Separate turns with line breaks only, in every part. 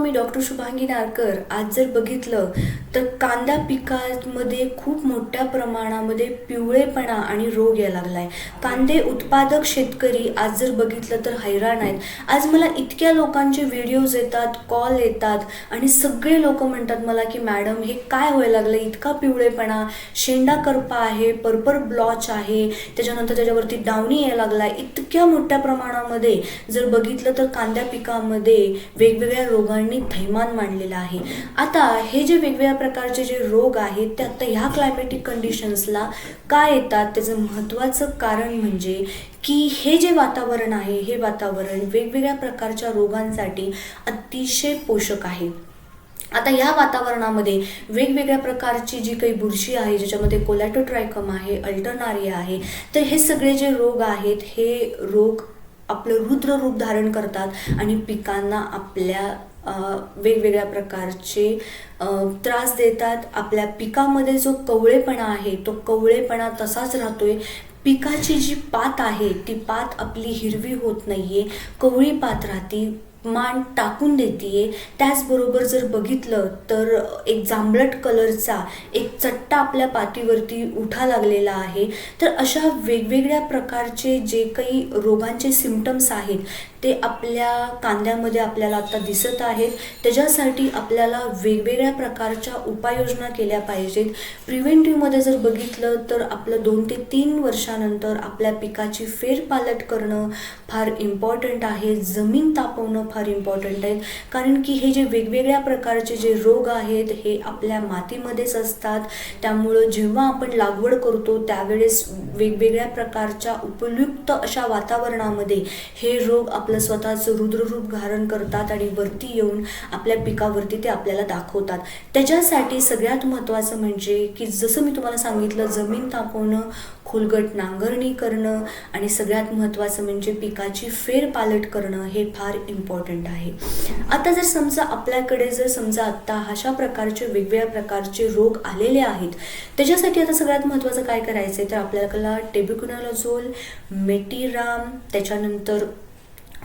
मी doctor Shubhangi Narkar आज जर बघितलं तर कांदा पिकामध्ये खूप मोठ्या प्रमाणामध्ये पिवळेपणा आणि रोग यायला लागलाय. कांदे उत्पादक शेतकरी आज जर बघितलं तर हैराण आहेत. आज मला इतक्या लोकांचे व्हिडिओज येतात कॉल येतात आणि सगळे लोक म्हणतात मला की मॅडम हे काय व्हायला लागलं इतका पिवळेपणा शेंडा करपा आहे पर्पर ब्लॉच आहे त्याच्यानंतर त्याच्यावरती डावणी यायला लागलाय. इतक्या मोठ्या प्रमाणामध्ये जर बघितलं तर कांद्या पिकामध्ये वेगवेगळ्या रोगांनी थैमान मांडलेलं आहे. आता हे जे वेगवेगळ्या प्रकारचे जे रोग आहेत ते आता ह्या क्लायमॅटिक कंडिशन्सला का येतात? त्याचं महत्त्वाचं कारण म्हणजे की हे जे वातावरण आहे हे वातावरण वेगवेगळ्या प्रकारच्या रोगांसाठी अतिशय पोषक आहे. आता या वातावरणामध्ये वेगवेगळ्या प्रकारची जी काही बुरशी आहे ज्याच्यामध्ये कोलॅटोट्रायकम आहे अल्टरनारिया आहे तर हे सगळे जे रोग आहेत हे रोग आपलं रुद्र रूप धारण करतात आणि पिकांना आपल्या वेगवेगळ्या प्रकारचे त्रास देतात. आपल्या पिकामध्ये जो कवळेपणा आहे तो कवळेपणा तसाच राहतोय. पिकाची जी पात आहे ती पात आपली हिरवी होत नाहीये. कवळी पात राहती. मान टाकून देते त्याचबरोबर जर बघितलं तर एक जांभळट कलरचा एक चट्टा आपल्या पातीवरती उठा लागलेला आहे. तर अशा वेगवेगळ्या प्रकारचे जे काही रोगांचे सिमटम्स आहेत ते आपल्या कांद्यामध्ये आपल्याला आता दिसत आहेत. त्याच्यासाठी आपल्याला वेगवेगळ्या प्रकारच्या उपाययोजना केल्या पाहिजेत. प्रिव्हेंटिव्हमध्ये जर बघितलं तर आपलं दोन ते तीन वर्षानंतर आपल्या पिकाची फेरपालट करणं फार इम्पॉर्टंट आहे. जमीन तापवणं फार इम्पॉर्टंट आहेत. कारण की हे जे वेगवेगळ्या प्रकारचे जे रोग आहेत हे आपल्या मातीमध्येच असतात. त्यामुळं जेव्हा आपण लागवड करतो त्यावेळेस वेगवेगळ्या प्रकारच्या उपयुक्त अशा वातावरणामध्ये हे रोग आपलं स्वतःचं रुद्ररूप धारण करतात आणि वरती येऊन आपल्या पिकावरती ते आपल्याला दाखवतात. त्याच्यासाठी सगळ्यात महत्त्वाचं म्हणजे की जसं मी तुम्हाला सांगितलं जमीन तापवणं खोलगट नांगरणी करणं आणि सगळ्यात महत्त्वाचं म्हणजे पिकाची फेरपालट करणं हे फार इम्पॉर्टंट इम्पॉर्टंट आहे. आता जर समजा आपल्याकडे जर समजा आत्ता अशा प्रकारचे वेगवेगळ्या प्रकारचे रोग आलेले आहेत त्याच्यासाठी आता सगळ्यात महत्त्वाचं काय करायचं आहे तर आपल्याला टेबिक्युनॉलॉझोल मेटीराम त्याच्यानंतर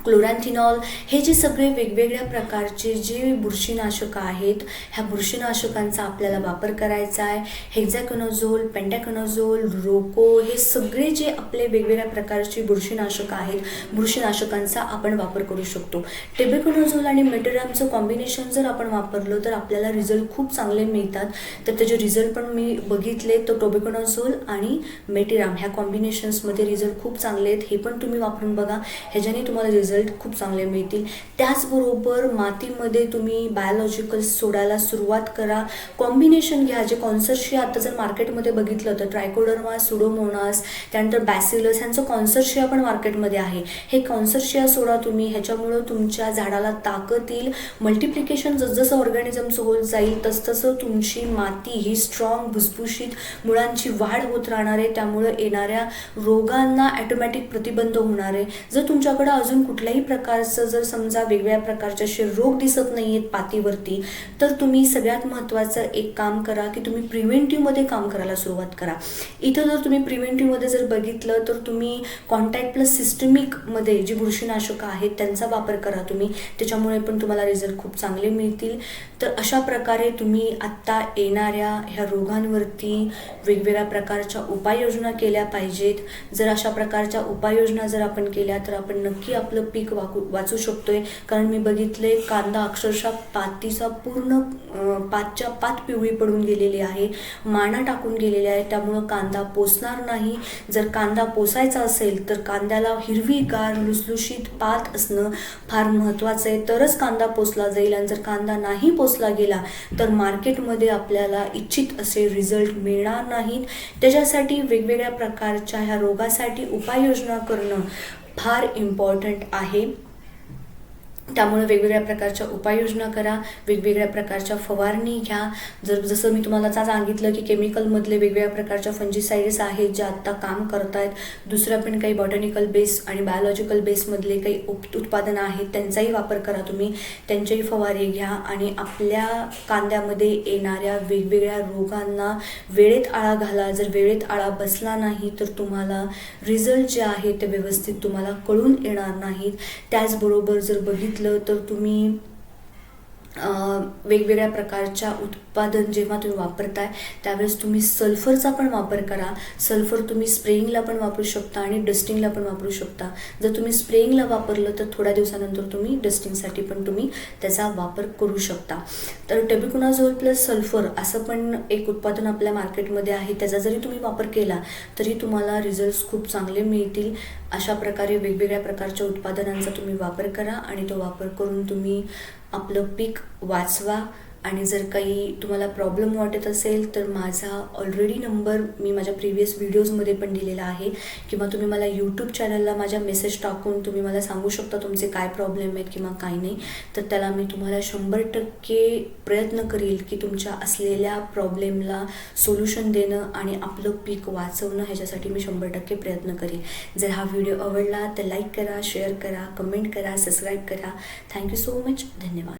क्लोरॅन्थिनॉल हे जे सगळे वेगवेगळ्या प्रकारचे जे बुरशीनाशक आहेत ह्या बुरशीनाशकांचा आपल्याला वापर करायचा आहे. हेक्झॅकनोझोल पेंडॅकनोझोल रोको हे सगळे जे आपले वेगवेगळ्या प्रकारचे बुरशीनाशक आहेत बुरशीनाशकांचा आपण वापर करू शकतो. टेबेकोनोझोल आणि मेटेरामचं कॉम्बिनेशन जर आपण वापरलं तर आपल्याला रिझल्ट खूप चांगले मिळतात. तर त्याचे रिझल्ट पण मी बघितले तर टोबेकोनोझोल आणि मेटेराम ह्या कॉम्बिनेशन्समध्ये रिझल्ट खूप चांगले आहेत. हे पण तुम्ही वापरून बघा. ह्याच्याने तुम्हाला रिझल्ट खूप चांगले मिळतील. त्याचबरोबर मातीमध्ये तुम्ही बायोलॉजिकल सोडायला सुरुवात करा. कॉम्बिनेशन घ्या. जे कॉन्सर्शिया आता जर मार्केटमध्ये बघितलं तर ट्रायकोडर्मा सुडोमोनास त्यानंतर बॅसिलस ह्यांचं कॉन्सर्शिया पण मार्केटमध्ये आहे. हे कॉन्सर्शिया सोडा तुम्ही. ह्याच्यामुळं तुमच्या झाडाला ताकद येईल. मल्टिप्लिकेशन जसजसं ऑर्गॅनिझम्स होत जाईल तसतसं तुमची माती ही स्ट्रॉंग भुसभुशीत मुळांची वाढ होत राहणार आहे. त्यामुळं येणाऱ्या रोगांना ॲटोमॅटिक प्रतिबंध होणार आहे. जर तुमच्याकडं अजून कुठल्याही प्रकारचं जर समजा वेगवेगळ्या प्रकारचे असे रोग दिसत नाही आहेत पातीवरती तर तुम्ही सगळ्यात महत्त्वाचं एक काम करा की तुम्ही प्रिव्हेंटिव्हमध्ये काम करायला सुरुवात करा. इथं जर तुम्ही प्रिव्हेंटिव्हमध्ये जर बघितलं तर तुम्ही कॉन्टॅक्ट प्लस सिस्टमिकमध्ये जी बुरशीनाशकं आहेत त्यांचा वापर करा तुम्ही. त्याच्यामुळे पण तुम्हाला रिझल्ट खूप चांगले मिळतील. तर अशा प्रकारे तुम्ही आत्ता येणाऱ्या ह्या रोगांवरती वेगवेगळ्या प्रकारच्या उपाययोजना केल्या पाहिजेत. जर अशा प्रकारच्या उपाययोजना जर आपण केल्या तर आपण नक्की आपलं पीक वाकू वाचू शकतोय. कारण मी बघितले कांदा अक्षरशः पातीचा पूर्ण पाचच्या पातच्या पात पिवळी पडून गेलेली आहे. माना टाकून गेलेली आहे त्यामुळं कांदा पोसणार नाही. जर कांदा पोसायचा असेल तर कांद्याला हिरवीगार लुसलुशीत पात असणं फार महत्त्वाचं आहे. तरच कांदा पोसला जाईल. आणि जर कांदा नाही पोसला गेला तर मार्केटमध्ये आपल्याला इच्छित असे रिझल्ट मिळणार नाहीत. त्याच्यासाठी वेगवेगळ्या प्रकारच्या ह्या रोगासाठी उपाययोजना करणं फार इम्पॉर्टंट आहे. त्यामुळे वेगवेगळ्या प्रकारच्या उपाययोजना करा वेगवेगळ्या प्रकारच्या फवारणी घ्या. जर जसं मी तुम्हाला आता सांगितलं की केमिकलमधले वेगवेगळ्या प्रकारच्या फंजीसाईड्स आहेत ज्या आत्ता काम करत आहेत दुसऱ्या पण काही बॉटॅनिकल बेस आणि बायोलॉजिकल बेसमधले काही उप उत्पादनं आहेत त्यांचाही वापर करा तुम्ही. त्यांच्याही फवारे घ्या आणि आपल्या कांद्यामध्ये येणाऱ्या वेगवेगळ्या रोगांना वेळेत आळा घाला. जर वेळेत आळा बसला नाही तर तुम्हाला रिझल्ट जे आहे ते व्यवस्थित तुम्हाला कळून येणार नाहीत. त्याचबरोबर जर बघितलं तर तुम्ही वेगवेगळ्या प्रकारच्या उत्पादन जेव्हा तुम्ही वापरताय त्यावेळेस तुम्ही सल्फरचा पण वापर करा. सल्फर तुम्ही स्प्रेइंगला पण वापरू शकता आणि डस्टिंगला पण वापरू शकता. जर तुम्ही स्प्रेइंगला वापरलं तर थोड्या दिवसानंतर तुम्ही डस्टिंगसाठी पण तुम्ही त्याचा वापर करू शकता. तर टेबिकुनाझोल प्लस सल्फर असं पण एक उत्पादन आपल्या मार्केटमध्ये आहे. त्याचा जरी तुम्ही वापर केला तरी तुम्हाला रिझल्ट्स खूप चांगले मिळतील. अशा प्रकारे वेगवेगळ्या प्रकारच्या उत्पादनांचा तुम्ही वापर करा आणि तो वापर करून तुम्ही आपलं पीक वाचवा. आणि जर काही तुम्हाला प्रॉब्लेम वाटत असेल तर माझा ऑलरेडी नंबर मी माझ्या प्रिव्हियस व्हिडिओजमध्ये पण दिलेला आहे. किंवा तुम्ही मला यूट्यूब चॅनलला माझ्या मेसेज टाकून तुम्ही मला सांगू शकता तुमचे काय प्रॉब्लेम आहेत किंवा काय नाही. तर त्याला मी तुम्हाला शंभर टक्के प्रयत्न करेल की तुमच्या असलेल्या प्रॉब्लेमला सोल्युशन देणं आणि आपलं पीक वाचवणं ह्याच्यासाठी मी शंभर टक्के प्रयत्न करेल. जर हा व्हिडिओ आवडला तर लाईक करा शेअर करा कमेंट करा सबस्क्राईब करा. थँक्यू सो मच धन्यवाद.